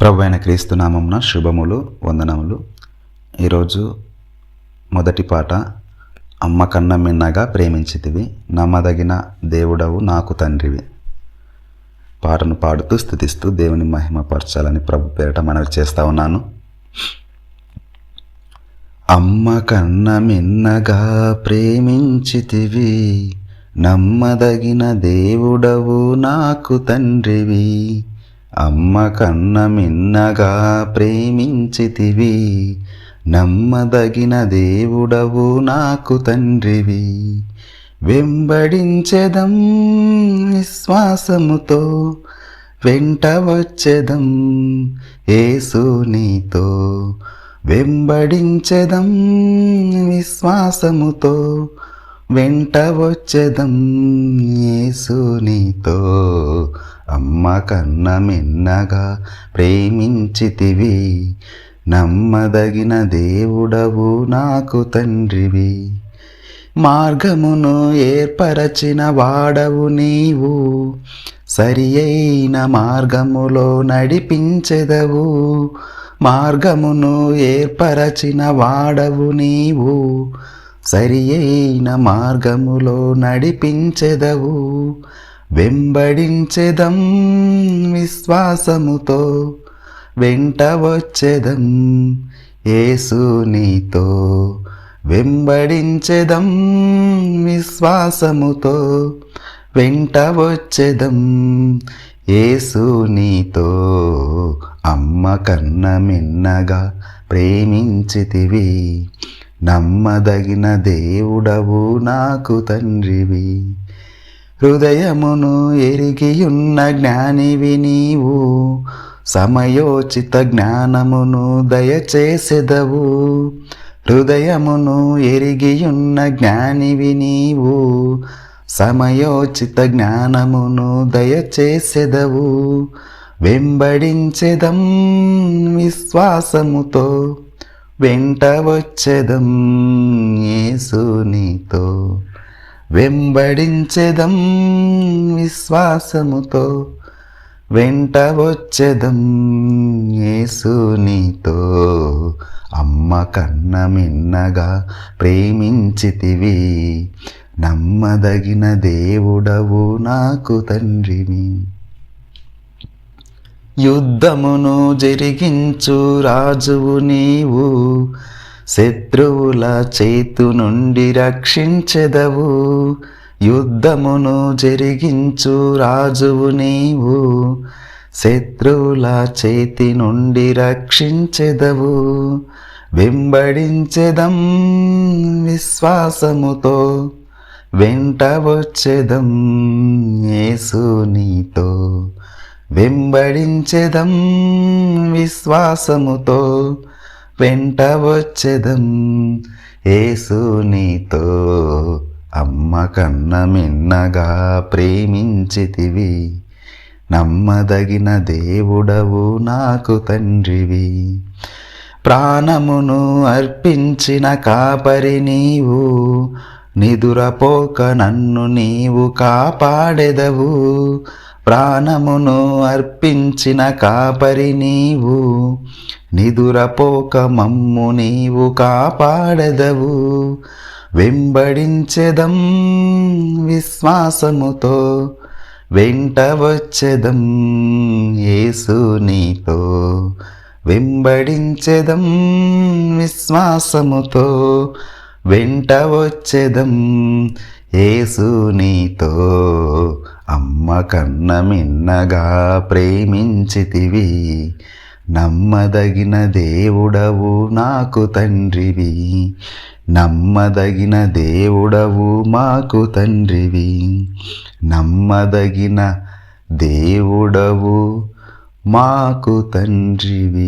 ప్రభు అయిన క్రీస్తు శుభములు వందనములు. ఈరోజు మొదటి పాట అమ్మ కన్న మిన్నగా ప్రేమించితివి నమ్మదగిన దేవుడవు నాకు తండ్రివి. పాటను పాడుతూ స్థుతిస్తూ దేవుని మహిమపరచాలని ప్రభు పేరట మనవి చేస్తా ఉన్నాను. అమ్మ కన్న మిన్నగా ప్రేమించితివి నమ్మదగిన దేవుడవు నాకు తండ్రివి. అమ్మ కన్న మిన్నగా ప్రేమించితివి నమ్మదగిన దేవుడవు నాకు తండ్రివి. వెంబడించెదం విశ్వాసముతో వెంట వచ్చెదం ఏసు నీతో. వెంబడించెదం విశ్వాసముతో వెంట వచ్చెదం యేసు నీతో. అమ్మ కన్న మెన్నగా ప్రేమించితివి నమ్మదగిన దేవుడవు నాకు తండ్రివి. మార్గమును ఏర్పరచిన వాడవు నీవు సరి అయిన మార్గములో నడిపించెదవు. మార్గమును ఏర్పరచిన వాడవు నీవు సరి అయిన మార్గములో నడిపించెదవు. వెంబడించెదం విశ్వాసముతో వెంట వచ్చెదం ఏసు నీతో. వెంబడించెదం విశ్వాసముతో వెంట వచ్చెదం ఏసు నీతో. అమ్మ కన్న మిన్నగా ప్రేమించితివి నమ్మదగిన దేవుడవు నాకు తండ్రివి. హృదయమును ఎరిగియున్న జ్ఞానివి నీవు సమయోచిత జ్ఞానమును దయచేసెదవు. హృదయమును ఎరిగియున్న జ్ఞానివి నీవు సమయోచిత జ్ఞానమును దయచేసెదవు. వెంబడించెదం విశ్వాసముతో వెంట వచ్చెదం యేసు వెంబడించెదం విశ్వాసముతో వెంట వచ్చెదం యేసునితో అమ్మ కన్న మిన్నగా ప్రేమించితివి నమ్మదగిన దేవుడవు నాకు తండ్రిని యుద్ధమును జరిగించు రాజువు నీవు శత్రువుల చేతు నుండి రక్షించెదవు. యుద్ధమును జరిగించు రాజువు నీవు. శత్రువుల చేతి నుండి రక్షించెదవు. వెంబడించెదం విశ్వాసముతో. వెంట వచ్చెదం యేసు నీతో. వెంబడించెదం విశ్వాసముతో. వెంట వచ్చెదం ఏసునీతో అమ్మ కన్న మిన్నగా ప్రేమించితివి. నమ్మదగిన దేవుడవు నాకు తండ్రివి. ప్రాణమును అర్పించిన కాపరి నీవు. నిదురపోక నన్ను నీవు కాపాడెదవు. ప్రాణమును అర్పించిన కాపరి నీవు నిదురపోక మమ్ము నీవు కాపాడదవు. వెంబడించెదం విశ్వాసముతో వెంట వచ్చెదం యేసు నీతో. వెంబడించెదం విశ్వాసముతో వెంట వచ్చెదం ఏసు నీతో. అమ్మ కన్న మిన్నగా ప్రేమించితివి. నమ్మదగిన దేవుడవు నాకు తండ్రివి. నమ్మదగిన దేవుడవు మాకు తండ్రివి. నమ్మదగిన దేవుడవు మాకు తండ్రివి.